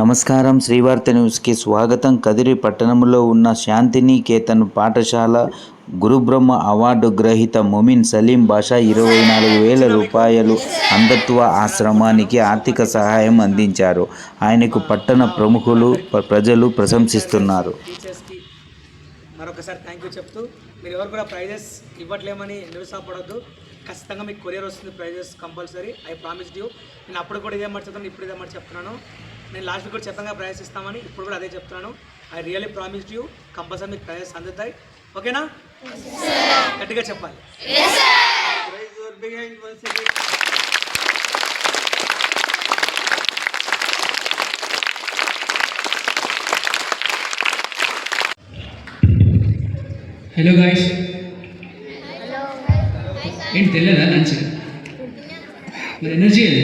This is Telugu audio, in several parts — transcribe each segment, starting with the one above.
నమస్కారం. శ్రీవార్త న్యూస్కి స్వాగతం. కదిరి పట్టణంలో ఉన్న శాంతినికేతన్ పాఠశాల గురుబ్రహ్మ అవార్డు గ్రహీత మొమిన్ సలీం బాషా ఇరవై నాలుగు వేల రూపాయలు అంధత్వ ఆశ్రమానికి ఆర్థిక సహాయం అందించారు. ఆయనకు పట్టణ ప్రముఖులు ప్రజలు ప్రశంసిస్తున్నారు. మరొకసారి థ్యాంక్ యూ చెప్తూ మీరు ఎవరు కూడా ప్రైజెస్ ఇవ్వట్లేమని నిరుసాపడద్దు ఖచ్చితంగా మీకు కొరియర్ వస్తుంది prizes compulsory. I promise you నేను అప్పుడు కూడా ఇదే మాట చెప్తాను ఇప్పుడు ఇదే మాట చెప్తున్నాను. నేను లాస్ట్ కూడా ఖచ్చితంగా ప్రైజెస్ ఇస్తామని ఇప్పుడు కూడా అదే చెప్తున్నాను. I really promise you compulsory మీకు ప్రైజెస్ అందుతాయి. ఓకేనా? గట్టిగా చెప్పాలి. హలో గాయస్ ఏంటి తెలియదా లంచ్? మరి ఎనర్జీ అది?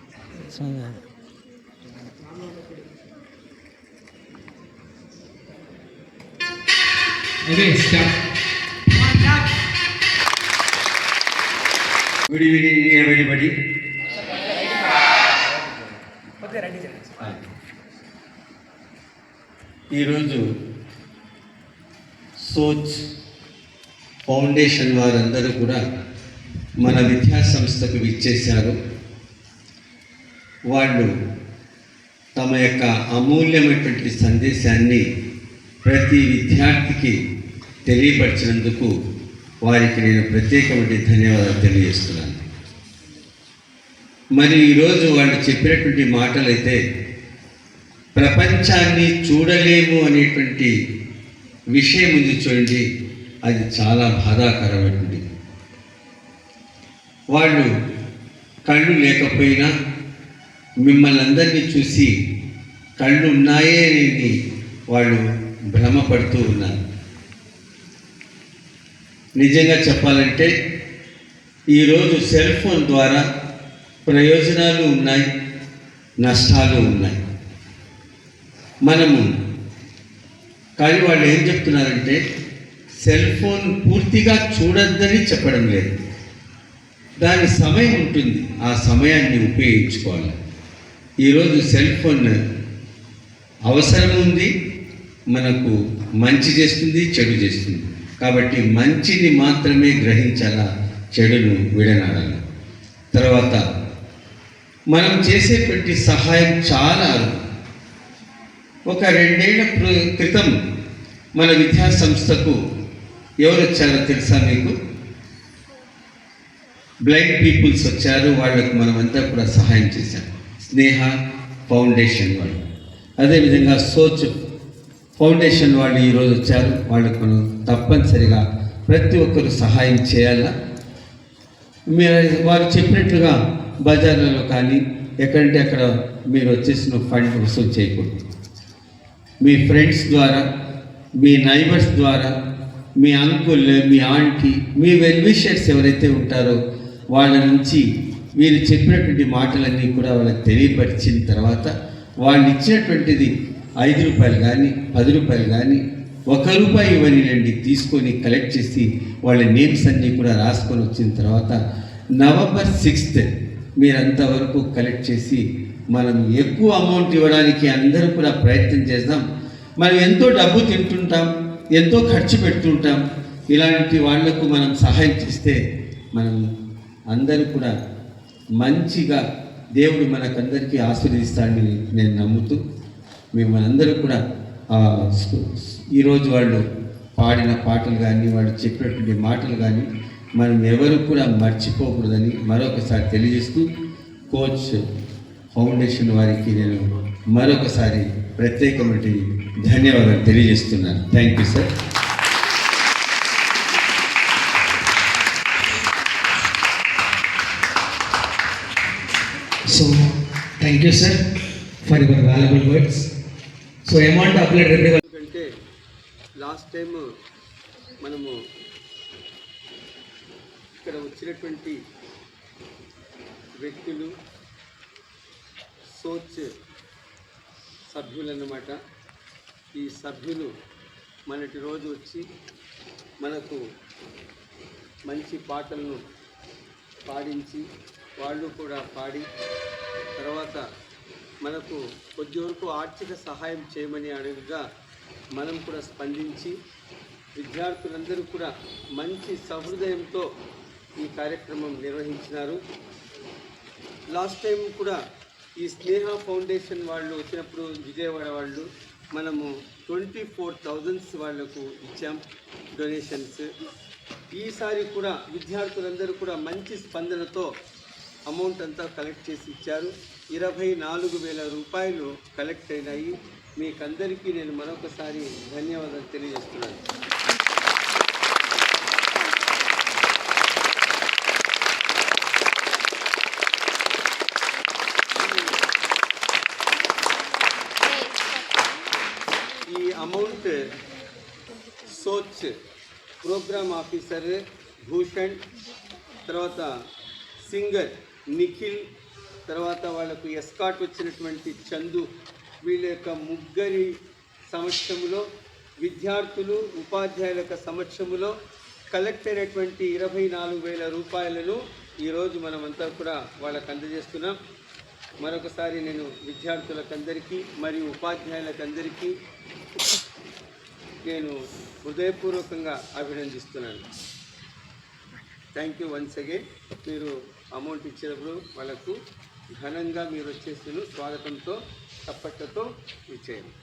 రెడీ చేయండి ఈరోజు సోచ్ ఫౌండేషన్ వారందరూ కూడా మన విద్యా సంస్థకు విచ్చేశారు. వాళ్ళు తమ యొక్క అమూల్యమైనటువంటి సందేశాన్ని ప్రతి విద్యార్థికి తెలియపరిచినందుకు వారికి నేను ప్రత్యేకమైన ధన్యవాదాలు తెలియజేస్తున్నాను. మరి ఈరోజు వాళ్ళు చెప్పినటువంటి మాటలైతే ప్రపంచాన్ని చూడలేము అనేటువంటి విషయం ఉంది చూడండి అది చాలా బాధాకరమైనటువంటి వాళ్ళు కళ్ళు లేకపోయినా మిమ్మల్ని అందరినీ చూసి కళ్ళు ఉన్నాయే అని వాళ్ళు భ్రమపడుతూ ఉన్నారు. నిజంగా చెప్పాలంటే ఈరోజు సెల్ ఫోన్ ద్వారా ప్రయోజనాలు ఉన్నాయి నష్టాలు ఉన్నాయి. మనము కానీ వాళ్ళు ఏం చెప్తున్నారంటే సెల్ ఫోన్ పూర్తిగా చూడొద్దని చెప్పడం లేదు. దాని సమయం ఉంటుంది. ఆ సమయాన్ని ఉపయోగించుకోవాలి. ఈరోజు సెల్ ఫోన్ అవసరం ఉంది మనకు మంచి చేస్తుంది చెడు చేస్తుంది. కాబట్టి మంచిని మాత్రమే గ్రహించాలా చెడును విడనాడాలి? తర్వాత మనం చేసేటువంటి సహాయం చాలా ఒక రెండేళ్ళ క్రితం మన విద్యా సంస్థకు ఎవరు వచ్చారో తెలుసా మీకు? బ్లైండ్ పీపుల్స్ వచ్చారు వాళ్ళకు మనమంతా కూడా సహాయం చేశాం స్నేహ ఫౌండేషన్ వాళ్ళు. అదేవిధంగా సోచ్ ఫౌండేషన్ వాళ్ళు ఈరోజు వచ్చారు. వాళ్ళకు మనం తప్పనిసరిగా ప్రతి ఒక్కరు సహాయం చేయాలా? మీరు వారు చెప్పినట్లుగా బజార్లలో కానీ ఎక్కడంటే అక్కడ మీరు వచ్చేసిన ఫండ్ వసూలు చేయకూడదు. మీ ఫ్రెండ్స్ ద్వారా మీ నైబర్స్ ద్వారా మీ అంకుల్ మీ ఆంటీ మీ వెల్విషర్స్ ఎవరైతే ఉంటారో వాళ్ళ నుంచి మీరు చెప్పినటువంటి మాటలన్నీ కూడా వాళ్ళకి తెలియపరిచిన తర్వాత వాళ్ళు ఇచ్చినటువంటిది ఐదు రూపాయలు కానీ పది రూపాయలు కానీ ఒక రూపాయి ఇవ్వనివ్వండి తీసుకొని కలెక్ట్ చేసి వాళ్ళ నేమ్స్ అన్నీ కూడా రాసుకొని వచ్చిన తర్వాత నవంబర్ సిక్స్త్ మీరంతవరకు కలెక్ట్ చేసి మనం ఎక్కువ అమౌంట్ ఇవ్వడానికి అందరూ కూడా ప్రయత్నం చేద్దాం. మనం ఎంతో డబ్బు తింటుంటాం ఎంతో ఖర్చు పెడుతుంటాం. ఇలాంటి వాళ్ళకు మనం సహాయం చేస్తే మనం అందరూ కూడా మంచిగా దేవుడు మనకందరికీ ఆశీర్దిస్తాడని నేను నమ్ముతూ మిమ్మల్ని అందరూ కూడా ఈరోజు వాళ్ళు పాడిన పాటలు కానీ వాళ్ళు చెప్పినటువంటి మాటలు కానీ మనం ఎవరు కూడా మర్చిపోకూడదని మరొకసారి తెలియజేస్తూ కోచ్ ఫౌండేషన్ వారికి నేను మరొకసారి ప్రత్యేకమైన ధన్యవాదాలు తెలియజేస్తున్నాను. Thank you sir. Thank you sir for your valuable words so amount applied ఎందుకంటే లాస్ట్ టైం మనము ఇక్కడ వచ్చినటువంటి వ్యక్తులు సోచ్ సభ్యులన్నమాట. ఈ సభ్యులు మనటి రోజు వచ్చి మనకు మంచి పాటలను పాడించి వాళ్ళు కూడా పాడి తర్వాత మనకు కొద్ది వరకు ఆర్థిక సహాయం చేయమని అడుగుగా మనం కూడా స్పందించి విద్యార్థులందరూ కూడా మంచి సహృదయంతో ఈ కార్యక్రమం నిర్వహించినారు. లాస్ట్ టైం కూడా ఈ స్నేహ ఫౌండేషన్ వాళ్ళు వచ్చినప్పుడు విజయవాడ వాళ్ళు మనము ట్వంటీ ఫోర్ థౌజండ్స్ వాళ్ళకు ఇచ్చాం డొనేషన్స్. ఈసారి కూడా విద్యార్థులందరూ కూడా మంచి స్పందనతో అమౌంట్ అంతా కలెక్ట్ చేసి ఇచ్చారు. ఇరవై నాలుగు వేల రూపాయలు కలెక్ట్ అయినాయి. మీకందరికీ నేను మరొకసారి ధన్యవాదాలు తెలియజేస్తున్నాను. ఈ అమౌంట్ సోచ్ ప్రోగ్రామ్ ఆఫీసర్ భూషణ్ తర్వాత సింగర్ నిఖిల్ తర్వాత వాళ్ళకు ఎస్కాట్ వచ్చినటువంటి చందు వీళ్ళ యొక్క ముగ్గురి సమక్షంలో విద్యార్థులు ఉపాధ్యాయుల యొక్క సమక్షంలో కలెక్ట్ అయినటువంటి ఇరవై నాలుగు వేల రూపాయలను ఈరోజు మనమంతా కూడా వాళ్ళకు అందజేస్తున్నాం. మరొకసారి నేను విద్యార్థులకందరికీ మరియు ఉపాధ్యాయులకందరికీ నేను హృదయపూర్వకంగా అభినందిస్తున్నాను. థ్యాంక్ యూ వన్స్ అగైన్ మీరు అమౌంట్ ఇచ్చినప్పుడు వాళ్ళకు ఘనంగా మీరు వచ్చేసిన స్వాగతంతో చప్పట్లతో ఇచ్చేయండి.